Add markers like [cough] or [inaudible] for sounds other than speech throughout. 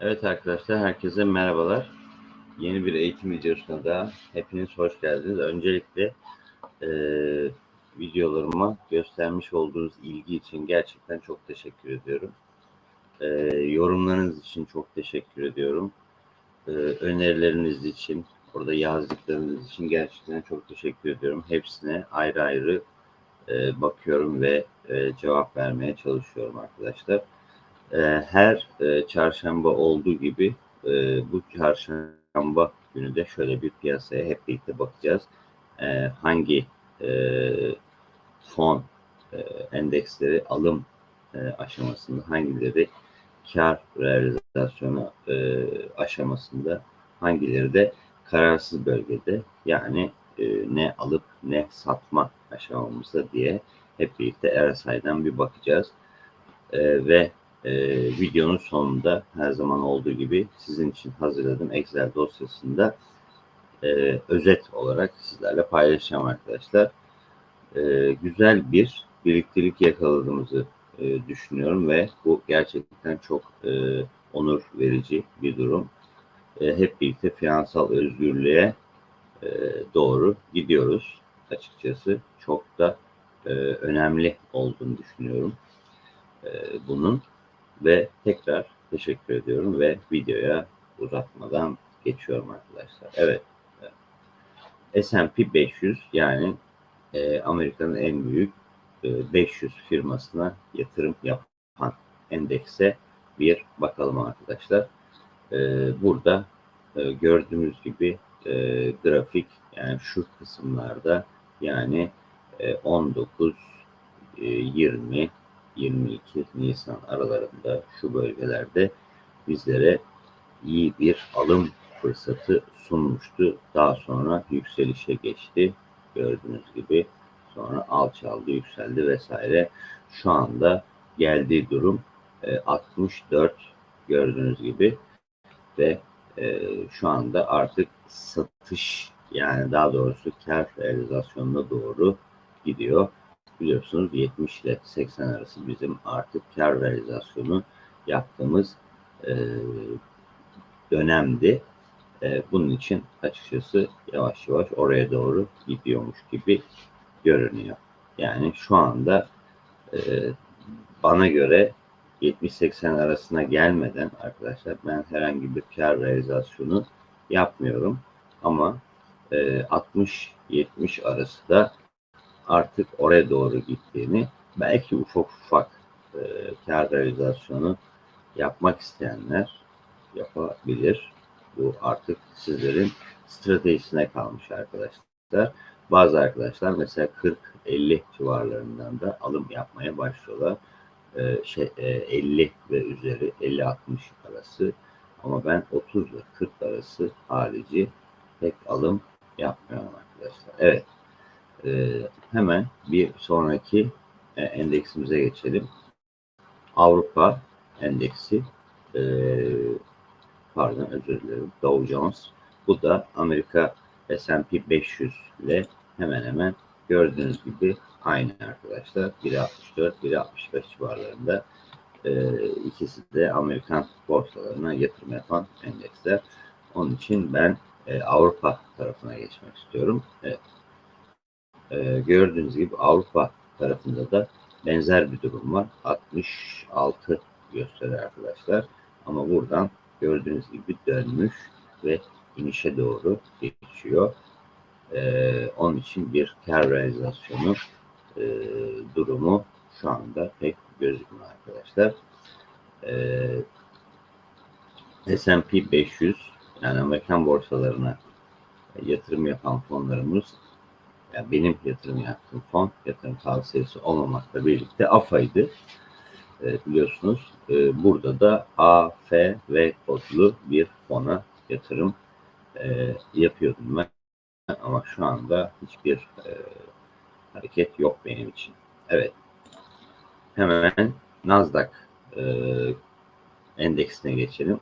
Evet arkadaşlar, herkese merhabalar. Yeni bir eğitim videosuna da hepiniz hoş geldiniz. Öncelikle e, videolarıma göstermiş olduğunuz ilgi için gerçekten çok teşekkür ediyorum. E, yorumlarınız için çok teşekkür ediyorum. E, önerileriniz için, orada yazdıklarınız için gerçekten çok teşekkür ediyorum. Hepsine ayrı ayrı e, bakıyorum ve e, cevap vermeye çalışıyorum arkadaşlar. E, her e, çarşamba olduğu gibi e, bu çarşamba günü de şöyle bir piyasaya hep birlikte bakacağız. E, hangi e, fon endeksleri alım aşamasında, hangileri kar realizasyonu aşamasında, hangileri de kararsız bölgede yani ne alıp ne satma aşamamızda diye hep birlikte RSI'den bir bakacağız. E, ve e, videonun sonunda her zaman olduğu gibi sizin için hazırladığım Excel dosyasında e, özet olarak sizlerle paylaşacağım arkadaşlar. E, güzel bir birliktelik yakaladığımızı e, düşünüyorum ve bu gerçekten çok e, onur verici bir durum. E, hep birlikte finansal özgürlüğe e, doğru gidiyoruz açıkçası. Çok da e, önemli olduğunu düşünüyorum e, bunun ve tekrar teşekkür ediyorum ve videoya uzatmadan geçiyorum arkadaşlar. Evet. S&P 500 yani e, Amerika'nın en büyük e, 500 firmasına yatırım yapan endekse bir bakalım arkadaşlar. E, burada e, gördüğünüz gibi e, grafik yani şu kısımlarda yani e, 19 e, 20 22 Nisan aralarında şu bölgelerde bizlere iyi bir alım fırsatı sunmuştu. Daha sonra yükselişe geçti. Gördüğünüz gibi sonra alçaldı, yükseldi vesaire. Şu anda geldiği durum 64 e, gördüğünüz gibi ve e, şu anda artık satış yani daha doğrusu kar realizasyonuna doğru gidiyor biliyorsunuz 70 ile 80 arası bizim artık kar realizasyonu yaptığımız e, dönemdi. E, bunun için açıkçası yavaş yavaş oraya doğru gidiyormuş gibi görünüyor. Yani şu anda e, bana göre 70-80 arasına gelmeden arkadaşlar ben herhangi bir kar realizasyonu yapmıyorum. Ama e, 60-70 arası da artık oraya doğru gittiğini belki ufak ufak e, kar realizasyonu yapmak isteyenler yapabilir. Bu artık sizlerin stratejisine kalmış arkadaşlar. Bazı arkadaşlar mesela 40-50 civarlarından da alım yapmaya başlıyorlar. Ee, şey, e, 50 ve üzeri 50-60 arası ama ben 30 ile 40 arası harici pek alım yapmıyorum arkadaşlar. Evet e, hemen bir sonraki e, endeksimize geçelim. Avrupa endeksi e, pardon özür dilerim Dow Jones. Bu da Amerika S&P 500 ile hemen hemen gördüğünüz gibi aynı arkadaşlar. 1.64, 1.65 civarlarında. E, ikisi de Amerikan borsalarına yatırım yapan endeksler. Onun için ben e, Avrupa tarafına geçmek istiyorum. Evet e, gördüğünüz gibi Avrupa tarafında da benzer bir durum var. 66 gösteriyor arkadaşlar. Ama buradan gördüğünüz gibi dönmüş ve inişe doğru geçiyor. Ee, onun için bir kar realizasyonu e, durumu şu anda pek gözükmüyor arkadaşlar. Ee, S&P 500 yani Amerikan borsalarına yatırım yapan fonlarımız yani benim yatırım yaptığım fon yatırım tavsiyesi olmamakla birlikte AFA'ydı. E, biliyorsunuz e, burada da A, F ve kodlu bir fona yatırım e, yapıyordum ben. Ama şu anda hiçbir e, hareket yok benim için. Evet. Hemen Nasdaq e, endeksine geçelim.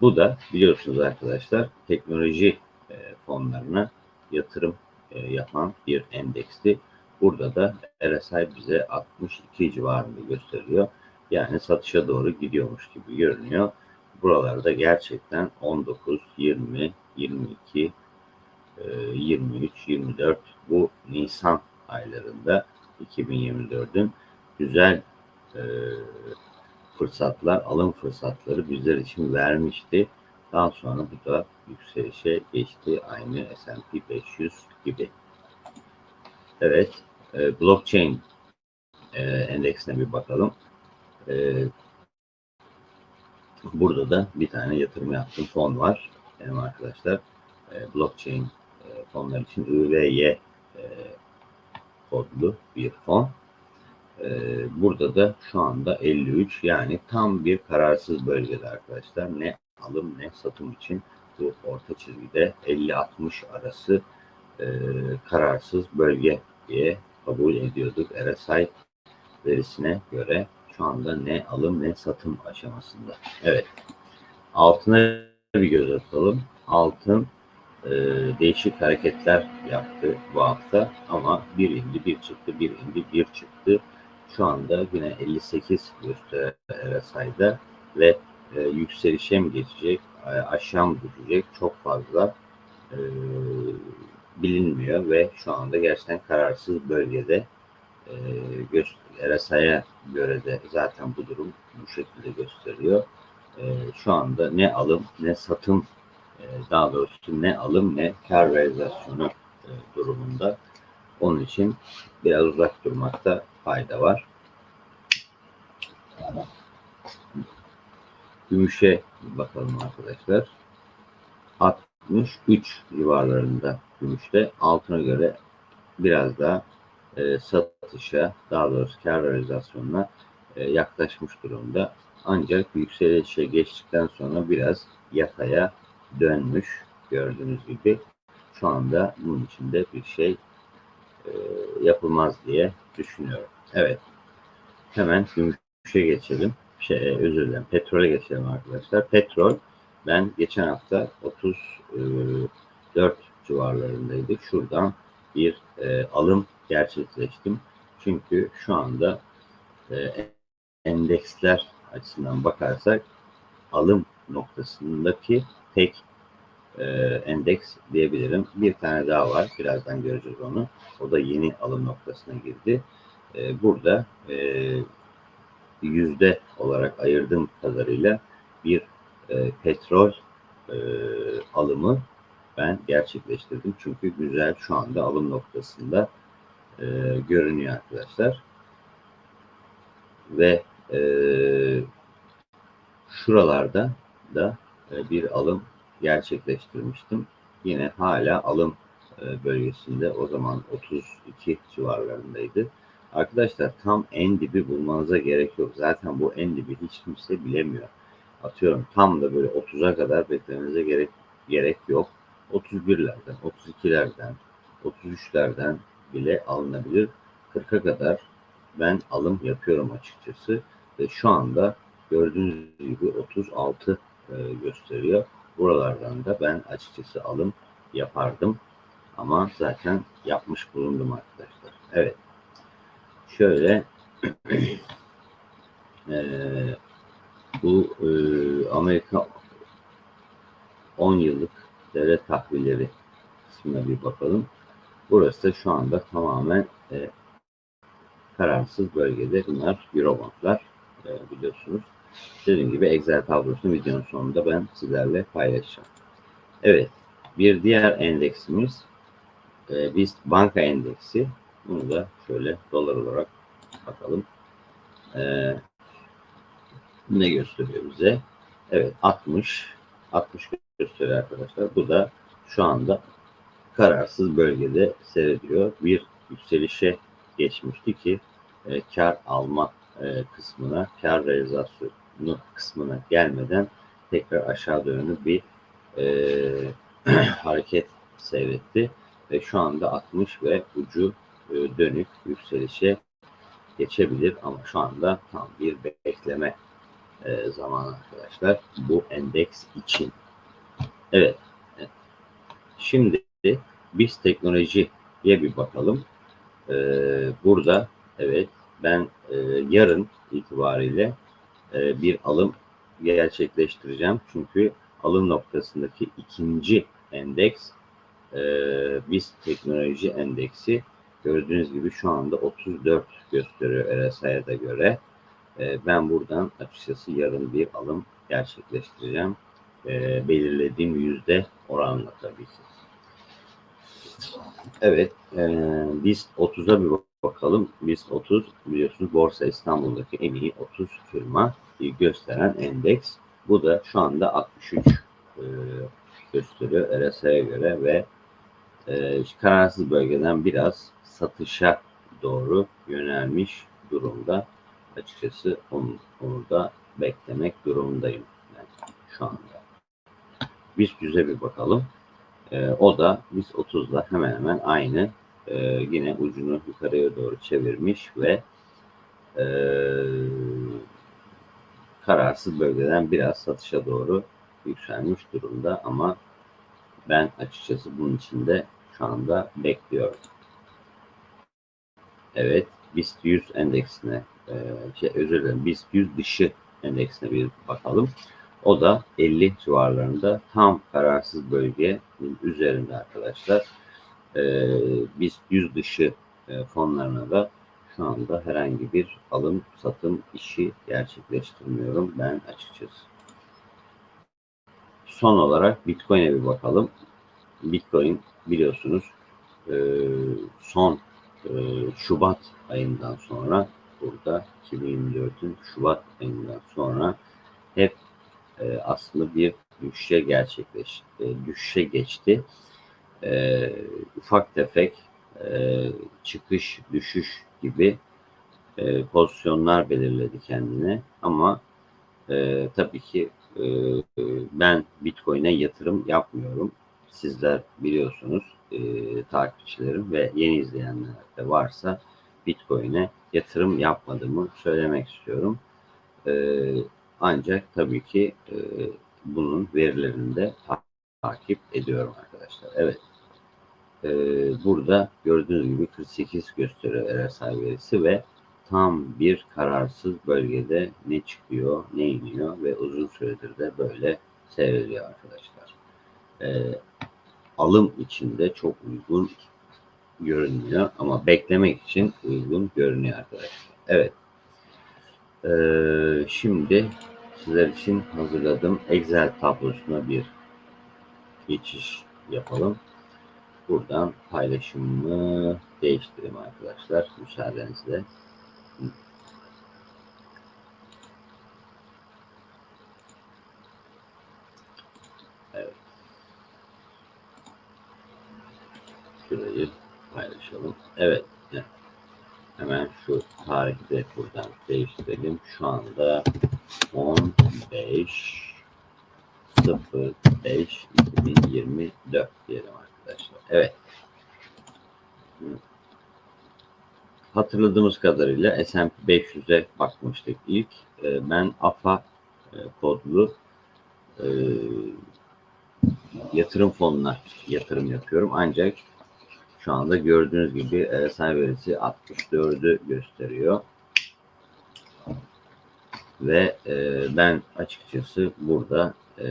Bu da biliyorsunuz arkadaşlar teknoloji e, fonlarına yatırım e, yapan bir endeksti. Burada da RSI bize 62 civarında gösteriyor. Yani satışa doğru gidiyormuş gibi görünüyor. buralarda gerçekten 19, 20, 22, 23, 24 bu Nisan aylarında 2024'ün güzel e, fırsatlar, alım fırsatları bizler için vermişti. Daha sonra bu da yükselişe geçti. Aynı S&P 500 gibi. Evet, e, blockchain e, endeksine bir bakalım. E, burada da bir tane yatırım yaptığım fon var. Benim arkadaşlar e, blockchain e, fonlar için IVY e, kodlu bir fon. Ee, burada da şu anda 53 yani tam bir kararsız bölgede arkadaşlar. Ne alım ne satım için bu orta çizgide 50-60 arası e, kararsız bölge diye kabul ediyorduk. RSI verisine göre şu anda ne alım ne satım aşamasında. Evet. Altına bir göz atalım. Altın e, değişik hareketler yaptı bu hafta ama bir indi bir çıktı bir indi bir çıktı şu anda yine 58 gösteren RSI'da ve e, yükselişe mi geçecek, e, aşağı mı düşecek çok fazla e, bilinmiyor ve şu anda gerçekten kararsız bölgede e, RSI'ye göre de zaten bu durum bu şekilde gösteriyor. E, şu anda ne alım ne satım e, daha doğrusu ne alım ne kar realizasyonu e, durumunda. Onun için biraz uzak durmakta fayda var. Gümüşe bakalım arkadaşlar. 63 civarlarında gümüşte altına göre biraz daha e, satışa daha doğrusu kar realizasyonuna e, yaklaşmış durumda. Ancak yükselişe geçtikten sonra biraz yataya dönmüş gördüğünüz gibi. Şu anda bunun içinde bir şey e, yapılmaz diye düşünüyorum. Evet. Hemen gümüşe geçelim. Şey, e, özür dilerim. Petrole geçelim arkadaşlar. Petrol ben geçen hafta 34 civarlarındaydı. Şuradan bir e, alım gerçekleştim. Çünkü şu anda e, endeksler açısından bakarsak alım noktasındaki tek e, endeks diyebilirim. Bir tane daha var. Birazdan göreceğiz onu. O da yeni alım noktasına girdi. E, burada e, yüzde olarak ayırdığım kadarıyla bir e, petrol e, alımı ben gerçekleştirdim. Çünkü güzel şu anda alım noktasında e, görünüyor arkadaşlar. Ve e, şuralarda da e, bir alım gerçekleştirmiştim. Yine hala alım e, bölgesinde o zaman 32 civarlarındaydı. Arkadaşlar tam en dibi bulmanıza gerek yok. Zaten bu en dibi hiç kimse bilemiyor. Atıyorum tam da böyle 30'a kadar beklemenize gerek gerek yok. 31'lerden, 32'lerden, 33'lerden bile alınabilir. 40'a kadar ben alım yapıyorum açıkçası. Ve şu anda gördüğünüz gibi 36 e, gösteriyor. Buralardan da ben açıkçası alım yapardım. Ama zaten yapmış bulundum arkadaşlar. Evet. Şöyle [clears throat] e, bu e, Amerika 10 yıllık devlet tahvilleri kısmına bir bakalım. Burası da şu anda tamamen e, kararsız bölgede. Bunlar Eurobondlar e, biliyorsunuz. Dediğim gibi Excel tablosunu videonun sonunda ben sizlerle paylaşacağım. Evet. Bir diğer endeksimiz e, BIST banka endeksi. Bunu da şöyle dolar olarak bakalım. E, ne gösteriyor bize? Evet 60 60 gösteriyor arkadaşlar. Bu da şu anda kararsız bölgede seyrediyor. Bir yükselişe geçmişti ki e, kar alma e, kısmına, kar realizasyonu kısmına gelmeden tekrar aşağı yönlü bir e, [clears throat] hareket seyretti ve şu anda 60 ve ucu dönük yükselişe geçebilir ama şu anda tam bir bekleme e, zamanı arkadaşlar bu endeks için. Evet. Şimdi biz teknolojiye bir bakalım. Ee, burada evet ben e, yarın itibariyle e, bir alım gerçekleştireceğim. Çünkü alım noktasındaki ikinci endeks e, BIST teknoloji endeksi gördüğünüz gibi şu anda 34 gösteriyor RSI'ye göre. E, ben buradan açıkçası yarın bir alım gerçekleştireceğim. E, belirlediğim yüzde oranla tabii ki. Evet, e, BIST 30'a bir bakalım. BIST 30 biliyorsunuz Borsa İstanbul'daki en iyi 30 firma gösteren endeks. Bu da şu anda 63 e, gösteriyor RSI'ye göre ve e, kararsız bölgeden biraz satışa doğru yönelmiş durumda. Açıkçası onu, onu da beklemek durumundayım yani şu anda. Biz yüze bir bakalım. E, o da biz 30'la hemen hemen aynı. E, yine ucunu yukarıya doğru çevirmiş ve e, kararsız bölgeden biraz satışa doğru yükselmiş durumda ama ben açıkçası bunun için de şu anda bekliyorum. Evet, BIST 100 endeksine, e, şey, özür dilerim, BIST 100 dışı endeksine bir bakalım. O da 50 civarlarında tam kararsız bölgenin üzerinde arkadaşlar. E, BIST 100 dışı e, fonlarına da şu anda herhangi bir alım satım işi gerçekleştirmiyorum ben açıkçası. Son olarak Bitcoin'e bir bakalım. Bitcoin biliyorsunuz e, son e, Şubat ayından sonra burada 2024'ün Şubat ayından sonra hep e, aslında bir düşüşe gerçekleş, düşüşe geçti. Ufak tefek çıkış düşüş gibi pozisyonlar belirledi kendine ama tabii ki ben Bitcoin'e yatırım yapmıyorum sizler biliyorsunuz e, takipçilerim ve yeni izleyenler de varsa Bitcoin'e yatırım yapmadığımı söylemek istiyorum. E, ancak tabii ki e, bunun verilerini de takip ediyorum arkadaşlar. Evet. E, burada gördüğünüz gibi 48 gösteriyor RSI verisi ve tam bir kararsız bölgede ne çıkıyor, ne iniyor ve uzun süredir de böyle seyrediyor arkadaşlar. E, alım içinde çok uygun görünmüyor ama beklemek için uygun görünüyor arkadaşlar. Evet. Ee, şimdi sizler için hazırladığım Excel tablosuna bir geçiş yapalım. Buradan paylaşımımı değiştireyim arkadaşlar müsaadenizle. Şurayı paylaşalım. Evet. Hemen şu tarihi de buradan değiştirelim. Şu anda 15 05 2024 diyelim arkadaşlar. Evet. Hatırladığımız kadarıyla S&P 500'e bakmıştık ilk. Ee, ben AFA e, kodlu e, yatırım fonuna yatırım yapıyorum. Ancak şu anda gördüğünüz gibi RSI verisi 64'ü gösteriyor. Ve e, ben açıkçası burada e,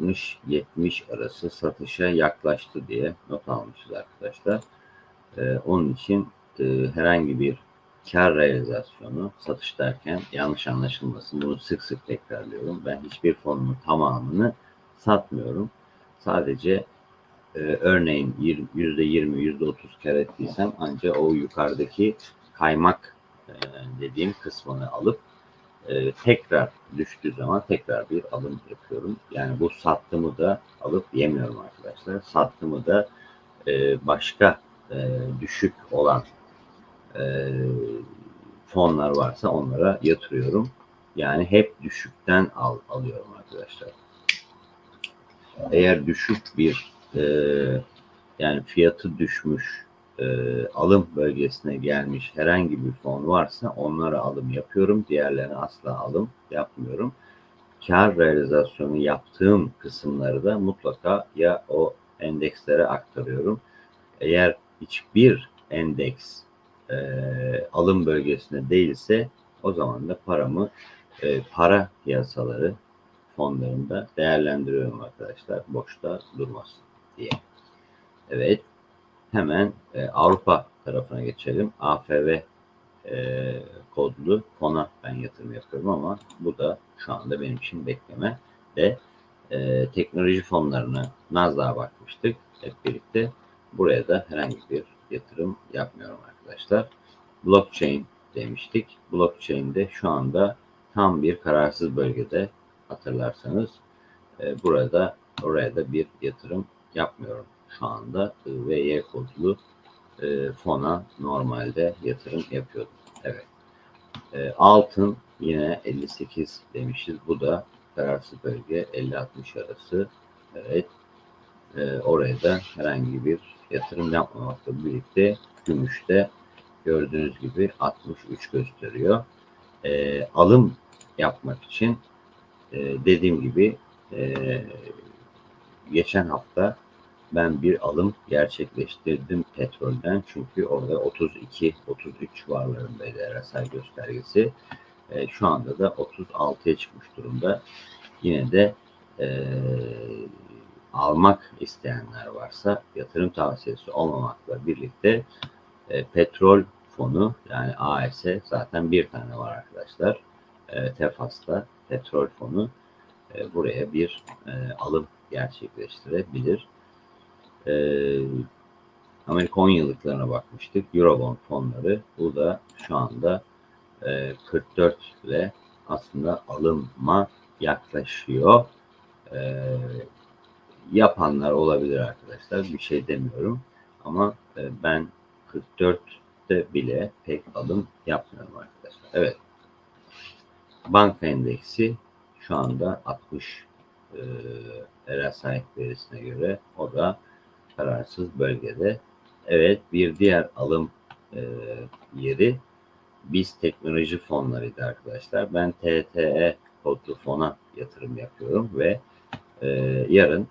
60-70 arası satışa yaklaştı diye not almışız arkadaşlar. E, onun için e, herhangi bir kar realizasyonu satış derken yanlış anlaşılmasın. Bunu sık sık tekrarlıyorum. Ben hiçbir fonumun tamamını satmıyorum. Sadece e, örneğin yüzde yirmi, yüzde otuz kar ettiysem ancak o yukarıdaki kaymak e, dediğim kısmını alıp e, tekrar düştüğü zaman tekrar bir alım yapıyorum. Yani bu sattığımı da alıp yemiyorum arkadaşlar. Sattığımı da e, başka e, düşük olan e, fonlar varsa onlara yatırıyorum. Yani hep düşükten al, alıyorum arkadaşlar. Eğer düşük bir e, yani fiyatı düşmüş e, alım bölgesine gelmiş herhangi bir fon varsa onlara alım yapıyorum. Diğerlerine asla alım yapmıyorum. Kar realizasyonu yaptığım kısımları da mutlaka ya o endekslere aktarıyorum. Eğer hiçbir endeks e, alım bölgesinde değilse o zaman da paramı e, para piyasaları fonlarında değerlendiriyorum arkadaşlar. Boşta durmasın diye. Evet. Hemen e, Avrupa tarafına geçelim. AFV e, kodlu fona ben yatırım yapıyorum ama bu da şu anda benim için bekleme ve e, teknoloji fonlarına Nasdaq'a bakmıştık hep birlikte. Buraya da herhangi bir yatırım yapmıyorum arkadaşlar. Blockchain demiştik. Blockchain'de şu anda tam bir kararsız bölgede hatırlarsanız e, burada oraya da bir yatırım yapmıyorum şu anda VY kodlu e, fona normalde yatırım yapıyordum. Evet. E, altın yine 58 demişiz. Bu da kararsız bölge 50-60 arası. Evet. E, oraya da herhangi bir yatırım yapmamakla birlikte gümüşte gördüğünüz gibi 63 gösteriyor. E, alım yapmak için e, dediğim gibi e, geçen hafta ben bir alım gerçekleştirdim petrolden. Çünkü orada 32-33 varlarındaydı RSI göstergesi. E, şu anda da 36'ya çıkmış durumda. Yine de e, almak isteyenler varsa yatırım tavsiyesi olmamakla birlikte e, petrol fonu yani AES zaten bir tane var arkadaşlar. E, Tefas'ta petrol fonu e, buraya bir e, alım gerçekleştirebilir. E, Amerika 10 yıllıklarına bakmıştık. Eurobond fonları. Bu da şu anda e, 44 ile aslında alınma yaklaşıyor. E, yapanlar olabilir arkadaşlar. Bir şey demiyorum. Ama e, ben 44'te bile pek alım yapmıyorum arkadaşlar. Evet. Banka endeksi şu anda 60 e, RSI verisine göre o da kararsız bölgede. Evet bir diğer alım e, yeri biz teknoloji fonlarıydı arkadaşlar. Ben TTE kodlu fona yatırım yapıyorum ve e, yarın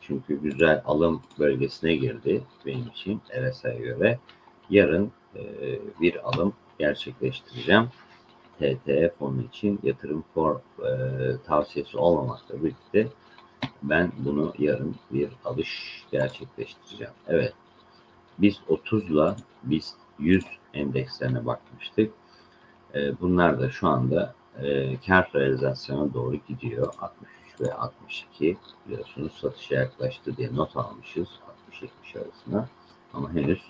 çünkü güzel alım bölgesine girdi benim için RSI'ye göre. Yarın e, bir alım gerçekleştireceğim. TTE fonu için yatırım for, e, tavsiyesi olmamakla birlikte ben bunu yarın bir alış gerçekleştireceğim. Evet. Biz 30'la biz 100 endekslerine bakmıştık. E, bunlar da şu anda e, kar realizasyona doğru gidiyor. 63 ve 62 biliyorsunuz satışa yaklaştı diye not almışız 60-70 arasına. Ama henüz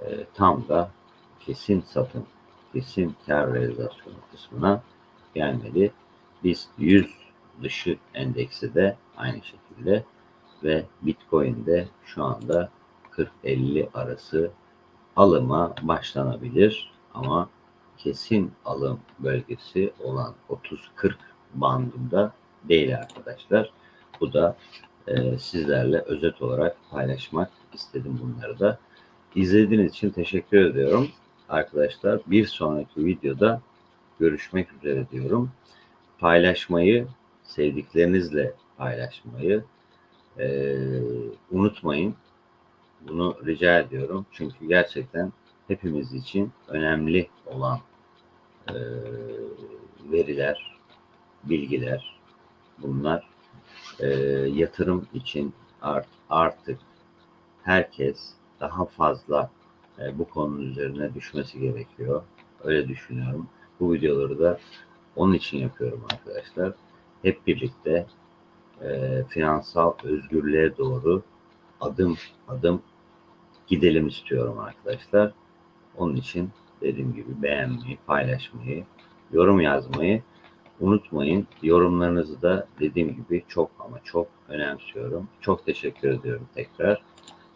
e, tam da kesin satın, kesin kar realizasyonu kısmına gelmedi. Biz 100 dışı endeksi de aynı şekilde ve Bitcoin'de şu anda 40-50 arası alıma başlanabilir ama kesin alım bölgesi olan 30-40 bandında değil arkadaşlar. Bu da e, sizlerle özet olarak paylaşmak istedim bunları da. İzlediğiniz için teşekkür ediyorum arkadaşlar. Bir sonraki videoda görüşmek üzere diyorum. Paylaşmayı, sevdiklerinizle paylaşmayı e, unutmayın. Bunu rica ediyorum. Çünkü gerçekten hepimiz için önemli olan e, veriler, bilgiler bunlar e, yatırım için art, artık herkes daha fazla e, bu konunun üzerine düşmesi gerekiyor. Öyle düşünüyorum. Bu videoları da onun için yapıyorum arkadaşlar. Hep birlikte e, finansal özgürlüğe doğru adım adım gidelim istiyorum arkadaşlar. Onun için dediğim gibi beğenmeyi, paylaşmayı, yorum yazmayı unutmayın. Yorumlarınızı da dediğim gibi çok ama çok önemsiyorum. Çok teşekkür ediyorum tekrar.